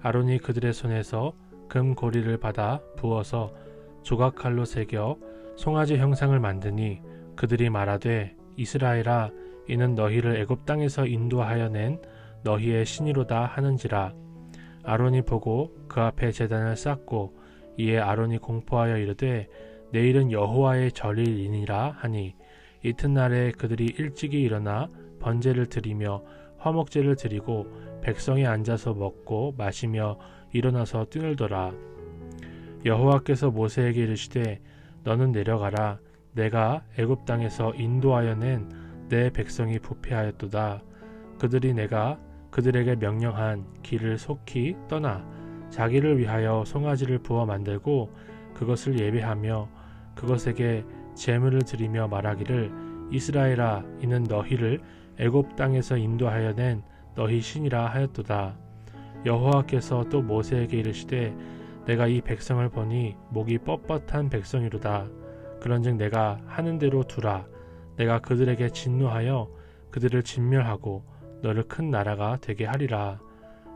아론이 그들의 손에서 금 고리를 받아 부어서 조각칼로 새겨 송아지 형상을 만드니 그들이 말하되 이스라엘아 이는 너희를 애굽 땅에서 인도하여 낸 너희의 신이로다 하는지라. 아론이 보고 그 앞에 제단을 쌓고 이에 아론이 공포하여 이르되 내일은 여호와의 절일이니라 하니 이튿날에 그들이 일찍이 일어나 번제를 드리며 화목제를 드리고 백성이 앉아서 먹고 마시며 일어나서 뛰놀더라. 여호와께서 모세에게 이르시되 너는 내려가라. 내가 애굽 땅에서 인도하여 낸 내 백성이 부패하였도다. 그들이 내가 그들에게 명령한 길을 속히 떠나 자기를 위하여 송아지를 부어 만들고 그것을 예배하며 그것에게 제물을 드리며 말하기를 이스라엘아 이는 너희를 애굽 땅에서 인도하여 낸 너희 신이라 하였도다. 여호와께서 또 모세에게 이르시되 내가 이 백성을 보니 목이 뻣뻣한 백성이로다. 그런즉 내가 하는 대로 두라. 내가 그들에게 진노하여 그들을 진멸하고 너를 큰 나라가 되게 하리라.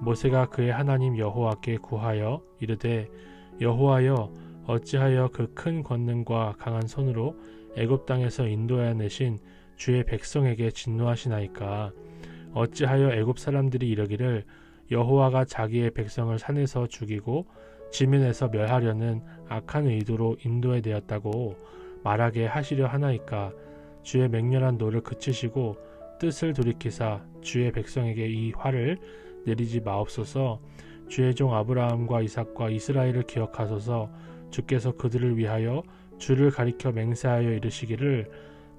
모세가 그의 하나님 여호와께 구하여 이르되 여호와여 어찌하여 그 큰 권능과 강한 손으로 애굽 땅에서 인도하여 내신 주의 백성에게 진노하시나이까 어찌하여 애굽 사람들이 이르기를 여호와가 자기의 백성을 산에서 죽이고 지면에서 멸하려는 악한 의도로 인도해 내었다고 말하게 하시려 하나이까 주의 맹렬한 노를 그치시고 뜻을 돌이키사 주의 백성에게 이 화를 내리지 마옵소서. 주의 종 아브라함과 이삭과 이스라엘을 기억하소서. 주께서 그들을 위하여 주를 가리켜 맹세하여 이르시기를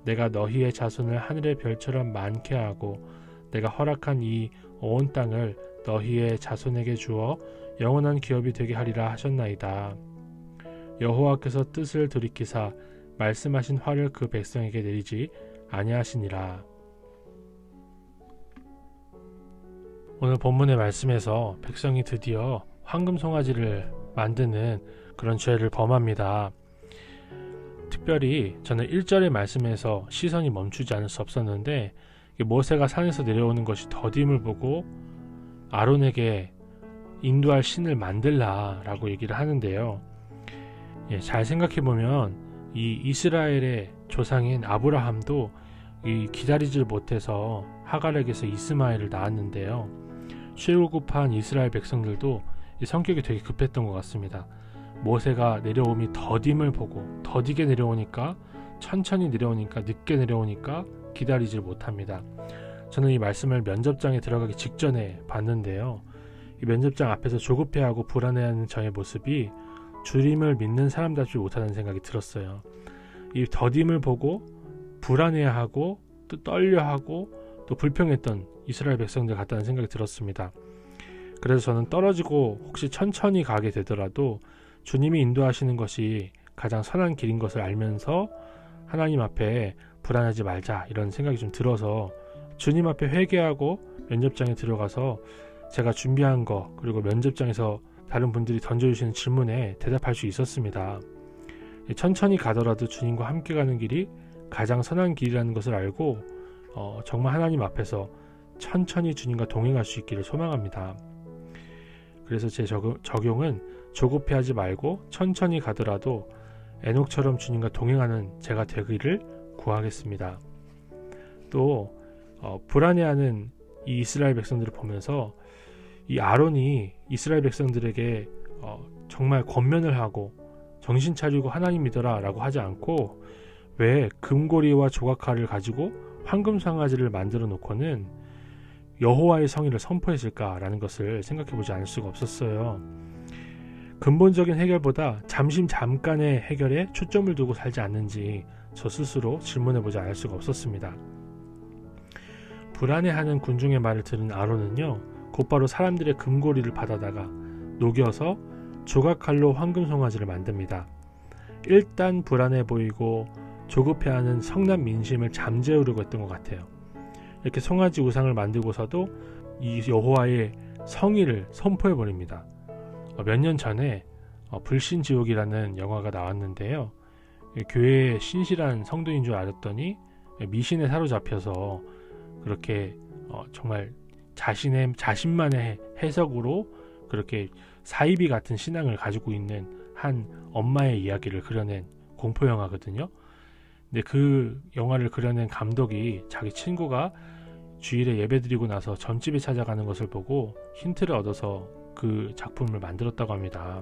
내가 너희의 자손을 하늘의 별처럼 많게 하고 내가 허락한 이 온 땅을 너희의 자손에게 주어 영원한 기업이 되게 하리라 하셨나이다. 여호와께서 뜻을 돌이키사 말씀하신 화를 그 백성에게 내리지 아니하시니라. 오늘 본문의 말씀에서 백성이 드디어 황금 송아지를 만드는 그런 죄를 범합니다. 특별히 저는 1절의 말씀에서 시선이 멈추지 않을 수 없었는데 모세가 산에서 내려오는 것이 더딤을 보고 아론에게 인도할 신을 만들라 라고 얘기를 하는데요. 예, 잘 생각해 보면 이 이스라엘의 조상인 아브라함도 이 기다리질 못해서 하갈에게서 이스마엘을 낳았는데요. 쇠울급한 이스라엘 백성들도 이 성격이 되게 급했던 것 같습니다. 모세가 내려옴이 더딤을 보고 더디게 내려오니까 천천히 내려오니까 늦게 내려오니까 기다리질 못합니다. 저는 이 말씀을 면접장에 들어가기 직전에 봤는데요. 이 면접장 앞에서 조급해하고 불안해하는 저의 모습이 주님을 믿는 사람답지 못하다는 생각이 들었어요. 이 더딤을 보고 불안해하고 또 떨려하고 또 불평했던 이스라엘 백성들 같다는 생각이 들었습니다. 그래서 저는 떨어지고 혹시 천천히 가게 되더라도 주님이 인도하시는 것이 가장 선한 길인 것을 알면서 하나님 앞에 불안하지 말자 이런 생각이 좀 들어서 주님 앞에 회개하고 면접장에 들어가서 제가 준비한 거 그리고 면접장에서 다른 분들이 던져주시는 질문에 대답할 수 있었습니다. 천천히 가더라도 주님과 함께 가는 길이 가장 선한 길이라는 것을 알고 어, 정말 하나님 앞에서 천천히 주님과 동행할 수 있기를 소망합니다. 그래서 제 적용은 조급해하지 말고 천천히 가더라도 에녹처럼 주님과 동행하는 제가 되기를 구하겠습니다. 또 어, 불안해하는 이 이스라엘 백성들을 보면서 이 아론이 이스라엘 백성들에게 어, 정말 권면을 하고 정신 차리고 하나님 믿어라라고 하지 않고 왜 금고리와 조각칼을 가지고 황금 상아지를 만들어 놓고는 여호와의 성의를 선포했을까라는 것을 생각해 보지 않을 수가 없었어요. 근본적인 해결보다 잠시 잠깐의 해결에 초점을 두고 살지 않는지 저 스스로 질문해 보지 않을 수가 없었습니다. 불안해하는 군중의 말을 들은 아론은요 곧바로 사람들의 금고리를 받아다가 녹여서 조각칼로 황금 송아지를 만듭니다. 일단 불안해 보이고 조급해하는 성난 민심을 잠재우려고 했던 것 같아요. 이렇게 송아지 우상을 만들고서도 이 여호와의 성의를 선포해 버립니다. 몇 년 전에 어, 불신지옥이라는 영화가 나왔는데요. 이 교회의 신실한 성도인 줄 알았더니 미신에 사로잡혀서 그렇게 어, 정말 자신의 자신만의 해석으로 그렇게 사이비 같은 신앙을 가지고 있는 한 엄마의 이야기를 그려낸 공포 영화거든요. 근데 그 영화를 그려낸 감독이 자기 친구가 주일에 예배드리고 나서 점집에 찾아가는 것을 보고 힌트를 얻어서 그 작품을 만들었다고 합니다.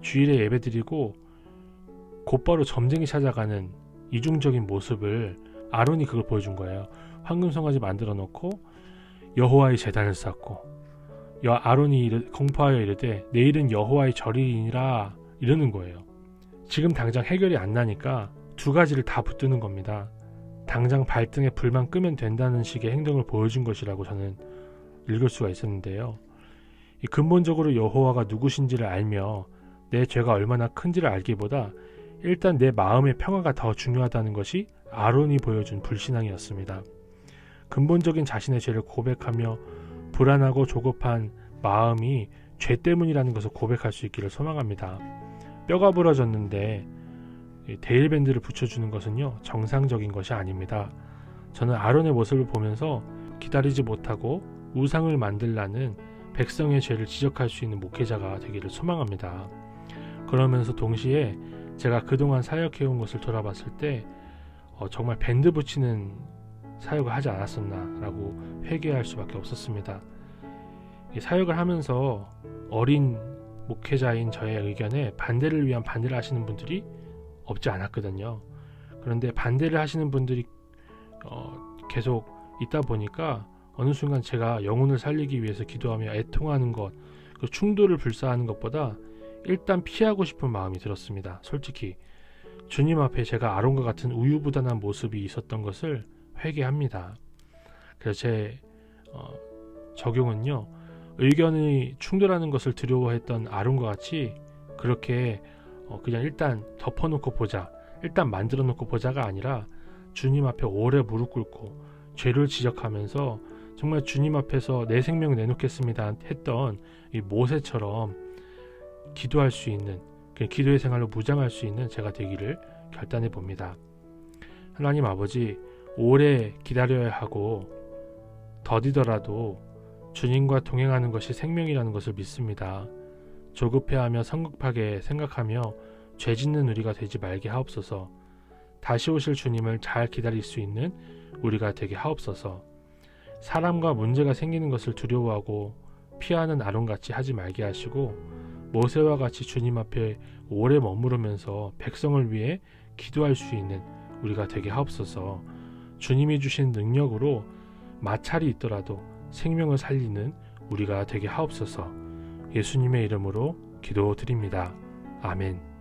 주일에 예배드리고 곧바로 점쟁이 찾아가는 이중적인 모습을 아론이 그걸 보여준 거예요. 황금 송아지 만들어 놓고 여호와의 재단을 쌓고 여 아론이 이르, 공포하여 이르되 내일은 여호와의 절이니라 이러는 거예요. 지금 당장 해결이 안 나니까 두 가지를 다 붙드는 겁니다. 당장 발등에 불만 끄면 된다는 식의 행동을 보여준 것이라고 저는 읽을 수가 있었는데요. 이 근본적으로 여호와가 누구신지를 알며 내 죄가 얼마나 큰지를 알기보다 일단 내 마음의 평화가 더 중요하다는 것이 아론이 보여준 불신앙이었습니다. 근본적인 자신의 죄를 고백하며 불안하고 조급한 마음이 죄 때문이라는 것을 고백할 수 있기를 소망합니다. 뼈가 부러졌는데 데일밴드를 붙여주는 것은요 정상적인 것이 아닙니다. 저는 아론의 모습을 보면서 기다리지 못하고 우상을 만들라는 백성의 죄를 지적할 수 있는 목회자가 되기를 소망합니다. 그러면서 동시에 제가 그동안 사역해온 것을 돌아봤을 때 어, 정말 밴드 붙이는 사역을 하지 않았었나라고 회개할 수밖에 없었습니다. 사역을 하면서 어린 목회자인 저의 의견에 반대를 위한 반대를 하시는 분들이 없지 않았거든요. 그런데 반대를 하시는 분들이 어, 계속 있다 보니까 어느 순간 제가 영혼을 살리기 위해서 기도하며 애통하는 것, 그 충돌을 불사하는 것보다 일단 피하고 싶은 마음이 들었습니다. 솔직히 주님 앞에 제가 아론과 같은 우유부단한 모습이 있었던 것을 회개합니다. 그래서 제 어, 적용은요 의견이 충돌하는 것을 두려워했던 아론과 같이 그렇게 어, 그냥 일단 덮어놓고 보자, 일단 만들어놓고 보자가 아니라 주님 앞에 오래 무릎 꿇고 죄를 지적하면서 정말 주님 앞에서 내 생명 내놓겠습니다 했던 이 모세처럼 기도할 수 있는 그 기도의 생활로 무장할 수 있는 제가 되기를 결단해 봅니다. 하나님 아버지 오래 기다려야 하고 더디더라도 주님과 동행하는 것이 생명이라는 것을 믿습니다. 조급해하며 성급하게 생각하며 죄 짓는 우리가 되지 말게 하옵소서. 다시 오실 주님을 잘 기다릴 수 있는 우리가 되게 하옵소서. 사람과 문제가 생기는 것을 두려워하고 피하는 아론같이 하지 말게 하시고 모세와 같이 주님 앞에 오래 머무르면서 백성을 위해 기도할 수 있는 우리가 되게 하옵소서. 주님이 주신 능력으로 마찰이 있더라도 생명을 살리는 우리가 되게 하옵소서. 예수님의 이름으로 기도드립니다. 아멘.